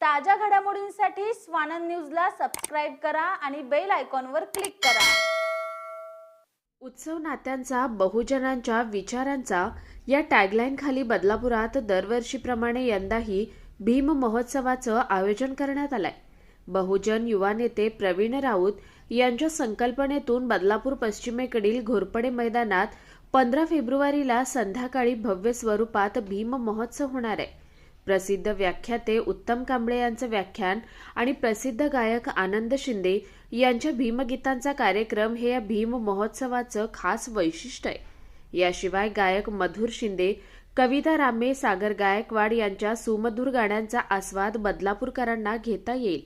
ताज्या घडामोडींसाठी स्वानंद न्यूजला सबस्क्राईब करा आणि बेल आयकॉनवर क्लिक करा. उत्सव नात्यांचा बहुजनांच्या विचारांचा या टॅगलाईनखाली बदलापुरात दरवर्षीप्रमाणे यंदाही भीम महोत्सवाचं आयोजन करण्यात आलंय. बहुजन युवा नेते प्रवीण राऊत यांच्या संकल्पनेतून बदलापूर पश्चिमेकडील घोरपडे मैदानात पंधरा फेब्रुवारीला संध्याकाळी भव्य स्वरूपात भीम महोत्सव होणार आहे. प्रसिद्ध व्याख्याते उत्तम कांबळे यांचं व्याख्यान आणि प्रसिद्ध गायक आनंद शिंदे यांच्या भीमगीतांचा कार्यक्रम हे या भीम महोत्सवाचं खास वैशिष्ट्य आहे. याशिवाय गायक मधुर शिंदे कविता रामे सागर गायकवाड यांच्या सुमधुर गाण्यांचा आस्वाद बदलापूरकरांना घेता येईल.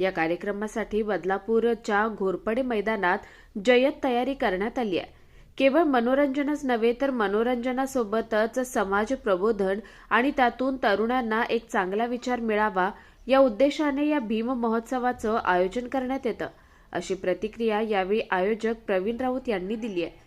या कार्यक्रमासाठी बदलापूरच्या घोरपडे मैदानात जय्यत तयारी करण्यात आली आहे. केवळ मनोरंजनच नव्हे तर मनोरंजनासोबतच समाज प्रबोधन आणि त्यातून तरुणांना एक चांगला विचार मिळावा या उद्देशाने या भीम महोत्सवाचं आयोजन करण्यात येतं. अशी प्रतिक्रिया यावेळी आयोजक प्रवीण राऊत यांनी दिली आहे.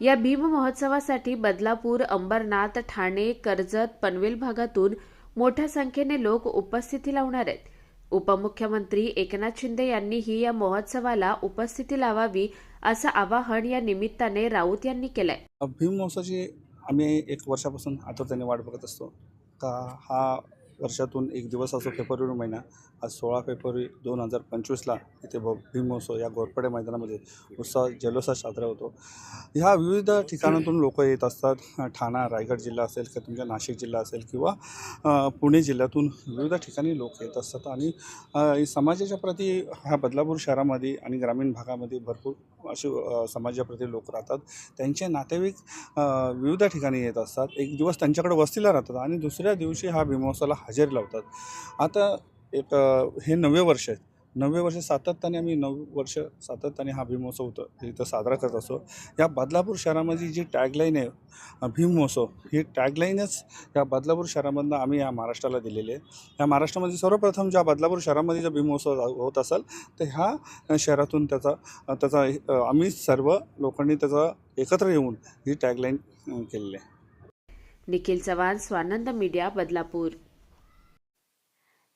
या भीम महोत्सवासाठी बदलापूर अंबरनाथ ठाणे कर्जत पनवेल भागातून मोठ्या संख्येने लोक उपस्थिती लावणार आहेत. उपमुख्यमंत्री एकनाथ शिंदे यांनीही या महोत्सवाला उपस्थिती लावावी असं आवाहन या निमित्ताने राऊत यांनी केलंय. भीम महोत्सवाची आम्ही एक वर्षापासून आतुरतेने वाट बघत असतो. का हा वर्षातून एक दिवस असो फेब्रुवारी महिना आज सोळा फेब्रुवारी दोन हजार पंचवीसला इथे भ भीमोत्सव या गोरपडे मैदानामध्ये उत्साह जल्लोषात साजरा होतो. ह्या विविध ठिकाणातून लोक येत असतात. ठाणा रायगड जिल्हा असेल किंवा तुमच्या नाशिक जिल्हा असेल किंवा पुणे जिल्ह्यातून विविध ठिकाणी लोक येत असतात आणि समाजाच्या प्रती ह्या बदलापूर शहरामध्ये आणि ग्रामीण भागामध्ये भरपूर असे समाजाप्रती लोक राहतात. त्यांचे नातेवाईक विविध ठिकाणी येत असतात. एक दिवस त्यांच्याकडे वस्तीला राहतात आणि दुसऱ्या दिवशी हा भीमोत्सवाला हजेरी लावतात. आता एक हे नवे वर्ष आहे नवे वर्ष सातत्याने आम्ही नऊ वर्ष सातत्याने हा भीमोत्सव होतं. इथं साजरा करत असतो. या बदलापूर शहरामध्ये जी टॅगलाईन आहे अ, ही टॅगलाईनच या बदलापूर शहरामधनं आम्ही या महाराष्ट्राला दिलेली आहे. या महाराष्ट्रामध्ये सर्वप्रथम ज्या बदलापूर शहरामध्ये जर भीमहोत्सव होत असेल तर ह्या शहरातून त्याचा त्याचा आम्ही सर्व लोकांनी त्याचा एकत्र येऊन ही टॅगलाईन केलेली आहे. निखिल चव्हाण स्वानंद मीडिया बदलापूर.